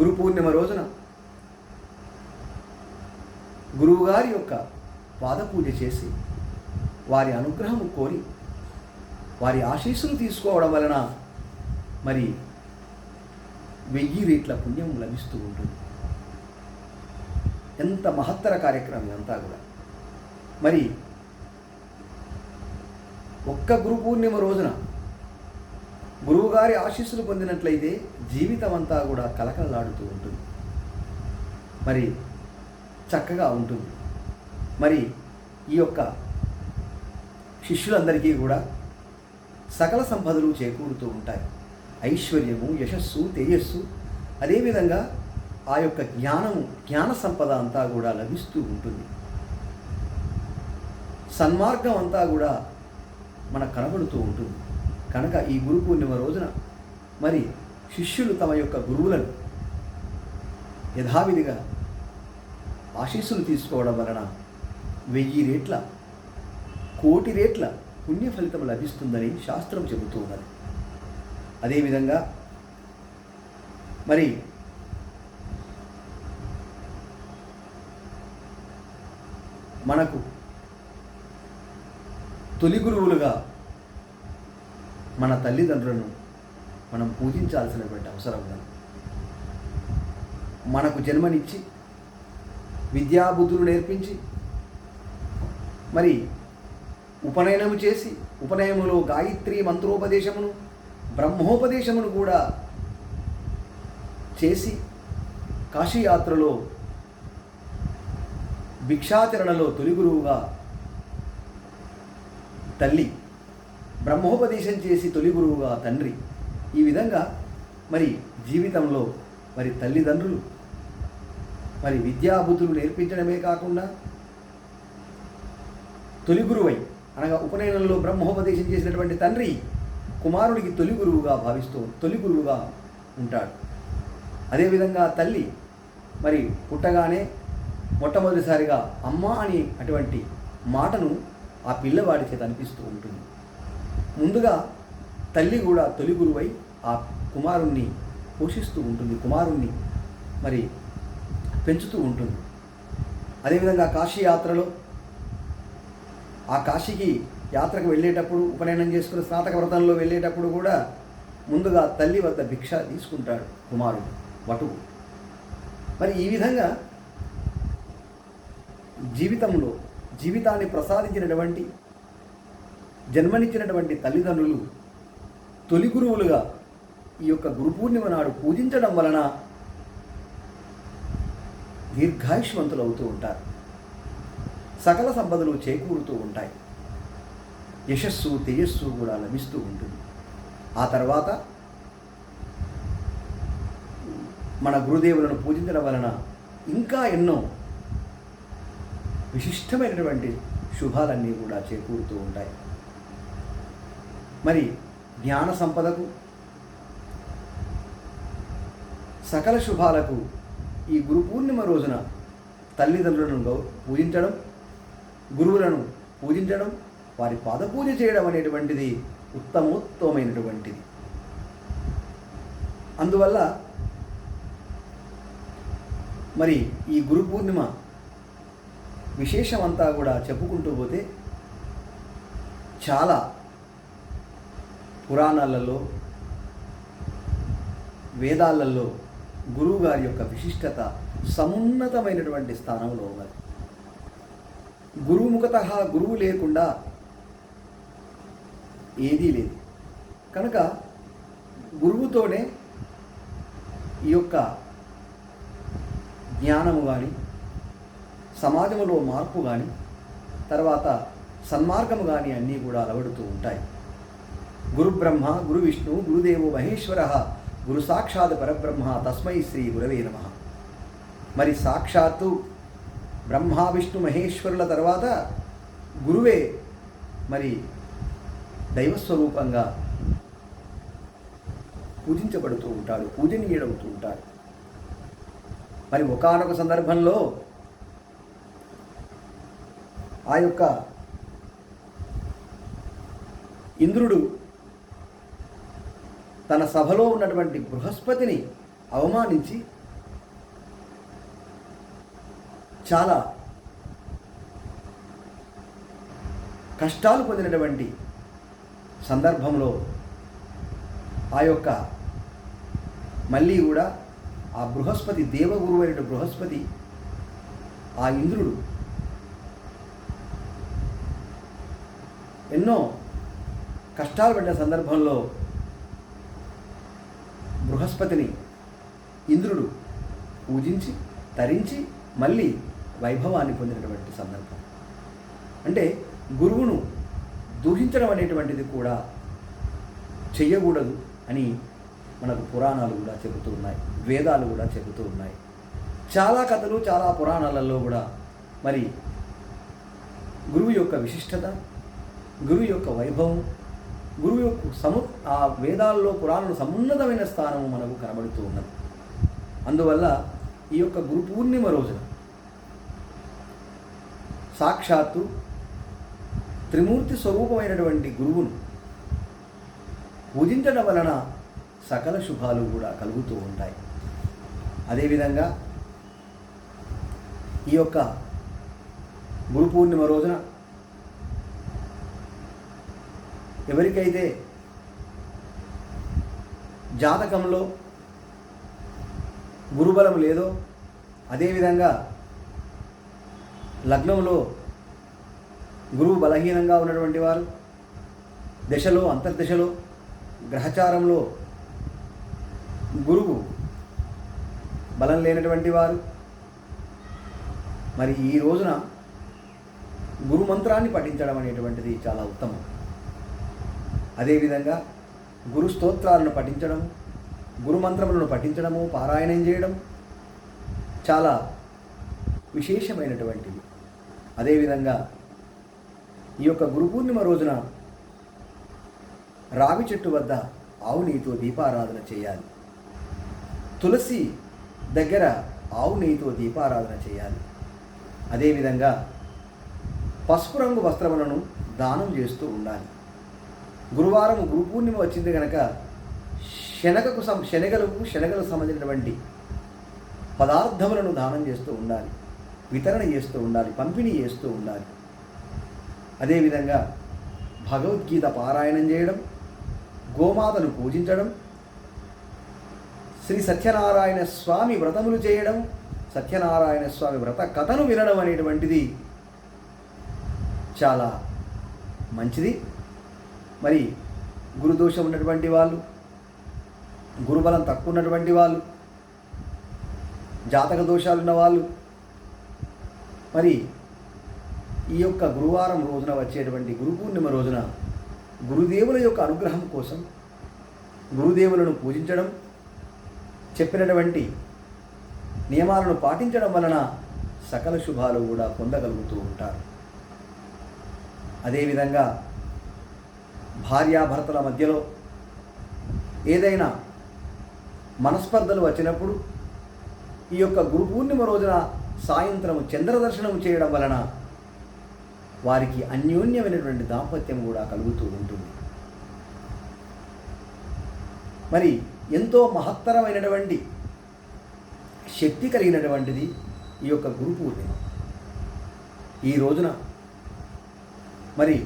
గురు పూర్ణిమ రోజున గురువుగారి యొక్క పాదపూజ చేసి వారి అనుగ్రహం కోరి వారి ఆశీస్సులు తీసుకోవడం వలన మరి వెయ్యి రేట్ల పుణ్యం లభిస్తూ ఉంటుంది. ఎంత మహత్తర కార్యక్రమం అంతా కూడా. మరి ఒక్క గురు పూర్ణిమ రోజున గురువుగారి ఆశీస్సులు పొందినట్లయితే జీవితం అంతా కూడా కలకలలాడుతూ ఉంటుంది. మరి చక్కగా ఉంటుంది. మరి ఈ యొక్క శిష్యులందరికీ కూడా సకల సంపదలు చేకూరుతూ ఉంటాయి. ఐశ్వర్యము యశస్సు తేజస్సు అదేవిధంగా ఆ యొక్క జ్ఞానము జ్ఞాన సంపద అంతా కూడా లభిస్తూ ఉంటుంది. సన్మార్గం అంతా కూడా మనకు కనబడుతూ ఉంటుంది. కనుక ఈ గురు పూర్ణిమ రోజున మరి శిష్యులు తమ యొక్క గురువులను యథావిధిగా ఆశీస్సులు తీసుకోవడం వలన వెయ్యి రేట్ల కోటి రేట్ల పుణ్య ఫలితం లభిస్తుందని శాస్త్రం చెబుతూ ఉన్నది. అదేవిధంగా మరి మనకు తొలి గురువులుగా మన తల్లిదండ్రులను మనం పూజించాల్సినటువంటి అవసరం ఉన్నది మనకు జన్మనిచ్చి విద్యాబుద్ధులు నేర్పించి మరి ఉపనయనము చేసి ఉపనయనములో గాయత్రి మంత్రోపదేశమును బ్రహ్మోపదేశమును కూడా చేసి కాశీయాత్రలో భిక్షాచరణలో తొలి గురువుగా తల్లి బ్రహ్మోపదేశం చేసి తొలి గురువుగా తండ్రి. ఈ విధంగా మరి జీవితంలో మరి తల్లిదండ్రులు మరి విద్యాబుద్ధులు నేర్పించడమే కాకుండా తొలి గురువై అనగా ఉపనయనంలో బ్రహ్మోపదేశం చేసినటువంటి తండ్రి కుమారుడికి తొలి గురువుగా భావిస్తూ తొలి గురువుగా ఉంటాడు. అదేవిధంగా తల్లి మరి పుట్టగానే మొట్టమొదటిసారిగా అమ్మ అని అటువంటి మాటను ఆ పిల్లవాడి చేత అనిపిస్తూ ఉంటుంది. ముందుగా తల్లి కూడా తొలి గురువై ఆ కుమారుణ్ణి పోషిస్తూ ఉంటుంది కుమారుణ్ణి మరి పెంచుతూ ఉంటుంది. అదేవిధంగా కాశీ యాత్రలో ఆ కాశీకి యాత్రకు వెళ్ళేటప్పుడు ఉపనయనం చేసుకుని స్నాతక వ్రతంలో వెళ్ళేటప్పుడు కూడా ముందుగా తల్లి వద్ద భిక్ష తీసుకుంటాడు కుమారుడు వటువు. మరి ఈ విధంగా జీవితంలో జీవితాన్ని ప్రసాదించినటువంటి జన్మనిచ్చినటువంటి తల్లిదండ్రులు తొలి గురువులుగా ఈ యొక్క గురు పూర్ణిమ నాడు పూజించడం వలన దీర్ఘాయుష్మంతులు అవుతూ ఉంటారు. సకల సంపదలు చేకూరుతూ ఉంటాయి. యశస్సు తేజస్సు కూడా లభిస్తూ ఉంటుంది. ఆ తర్వాత మన గురుదేవులను పూజించడం వలన ఇంకా ఎన్నో విశిష్టమైనటువంటి శుభాలన్నీ కూడా చేకూరుతూ ఉంటాయి. మరి జ్ఞాన సంపదకు సకల శుభాలకు ఈ గురు పూర్ణిమ రోజున తల్లిదండ్రులను పూజించడం గురువులను పూజించడం వారి పాదపూజ చేయడం అనేటువంటిది ఉత్తమోత్తమైనటువంటిది. అందువల్ల మరి ఈ గురు పూర్ణిమ విశేషమంతా కూడా చెప్పుకుంటూ పోతే చాలా పురాణాలలో వేదాలలో గురువు గారి యొక్క విశిష్టత సమున్నతమైనటువంటి స్థానంలో ఉన్నది. గురుముఖత గురువు లేకుండా ఏదీ లేదు. కనుక గురువుతోనే ఈ యొక్క జ్ఞానము కానీ సమాజంలో మార్పు కానీ తర్వాత సన్మార్గము కానీ అన్నీ కూడా అలవడుతూ ఉంటాయి. గురు బ్రహ్మ గురు విష్ణు గురుదేవో మహేశ్వర గురు సాక్షాత్ పరబ్రహ్మ తస్మై శ్రీ గురవే నమ. మరి సాక్షాత్తు బ్రహ్మ విష్ణు మహేశ్వరుల తర్వాత గురువే మరి దైవస్వరూపంగా పూజించబడుతూ ఉంటాడు పూజనీయుడవుతూ ఉంటాడు. మరి ఒకానొక సందర్భంలో ఆ యొక్క ఇంద్రుడు తన సభలో ఉన్నటువంటి బృహస్పతిని అవమానించి చాలా కష్టాలు పొందినటువంటి సందర్భంలో ఆ యొక్క మళ్ళీ కూడా ఆ బృహస్పతి దేవగురువు అయిన బృహస్పతి ఆ ఇంద్రుడు ఎన్నో కష్టాలు పడిన సందర్భంలో బృహస్పతిని ఇంద్రుడు పూజించి తరించి మళ్ళీ వైభవాన్ని పొందినటువంటి సందర్భం. అంటే గురువును దూషించడం అనేటువంటిది కూడా చెయ్యకూడదు అని మనకు పురాణాలు కూడా చెబుతూ ఉన్నాయి. వేదాలు కూడా చెబుతూ ఉన్నాయి. చాలా కథలు చాలా పురాణాలలో కూడా మరి గురువు యొక్క విశిష్టత గురువు యొక్క వైభవం గురువు యొక్క సము ఆ వేదాల్లో పురాణంలో సమున్నతమైన స్థానము మనకు కనబడుతూ ఉన్నది. అందువల్ల ఈ యొక్క గురు పూర్ణిమ రోజున సాక్షాత్తు త్రిమూర్తి స్వరూపమైనటువంటి గురువును పూజించడం వలన సకల శుభాలు కూడా కలుగుతూ ఉంటాయి. అదేవిధంగా ఈ యొక్క గురు పూర్ణిమ రోజున ఎవరికైతే జాతకంలో గురుబలం లేదో అదేవిధంగా లగ్నంలో గురువు బలహీనంగా ఉన్నటువంటి వారు దశలో అంతర్దశలో గ్రహచారంలో గురువు బలం లేనటువంటి వారు మరి ఈ రోజున గురు మంత్రాన్ని పఠించడం అనేటువంటిది చాలా ఉత్తమం. అదేవిధంగా గురు స్తోత్రాలను పఠించడం గురు మంత్రములను పఠించడము పారాయణం చేయడం చాలా విశేషమైనటువంటిది. అదేవిధంగా ఈ యొక్క గురు పూర్ణిమ రోజున రావి చెట్టు వద్ద ఆవు నెయ్యితో దీపారాధన చేయాలి. తులసి దగ్గర ఆవు నెయ్యితో దీపారాధన చేయాలి. అదేవిధంగా పసుపు రంగు వస్త్రములను దానం చేస్తూ ఉండాలి. గురువారం గురు పూర్ణిమ వచ్చింది కనుక శనగకు సం శనగలకు శనగలకు సంబంధించినటువంటి పదార్థములను దానం చేస్తూ ఉండాలి. వితరణ చేస్తూ ఉండాలి. పంపిణీ చేస్తూ ఉండాలి. అదేవిధంగా భగవద్గీత పారాయణం చేయడం గోమాతను పూజించడం శ్రీ సత్యనారాయణ స్వామి వ్రతములు చేయడం సత్యనారాయణ స్వామి వ్రత కథను వినడం అనేటువంటిది చాలా మంచిది. మరి గురుదోషం ఉన్నటువంటి వాళ్ళు గురుబలం తక్కువ ఉన్నటువంటి వాళ్ళు జాతక దోషాలు ఉన్న వాళ్ళు మరి ఈ యొక్క గురువారం రోజున వచ్చేటువంటి గురు పూర్ణిమ రోజున గురుదేవుల యొక్క అనుగ్రహం కోసం గురుదేవులను పూజించడం చెప్పినటువంటి నియమాలను పాటించడం వలన సకల శుభాలు కూడా పొందగలుగుతూ ఉంటారు. అదేవిధంగా భార్యాభర్తల మధ్యలో ఏదైనా మనస్పర్ధలు వచ్చినప్పుడు ఈ యొక్క గురు పూర్ణిమ రోజున సాయంత్రం చంద్రదర్శనం చేయడం వలన వారికి అన్యోన్యమైనటువంటి దాంపత్యం కూడా కలుగుతూ ఉంటుంది. మరి ఎంతో మహత్తరమైనటువంటి శక్తి కలిగినటువంటిది ఈ యొక్క గురు పూర్ణిమ ఈ రోజున మరి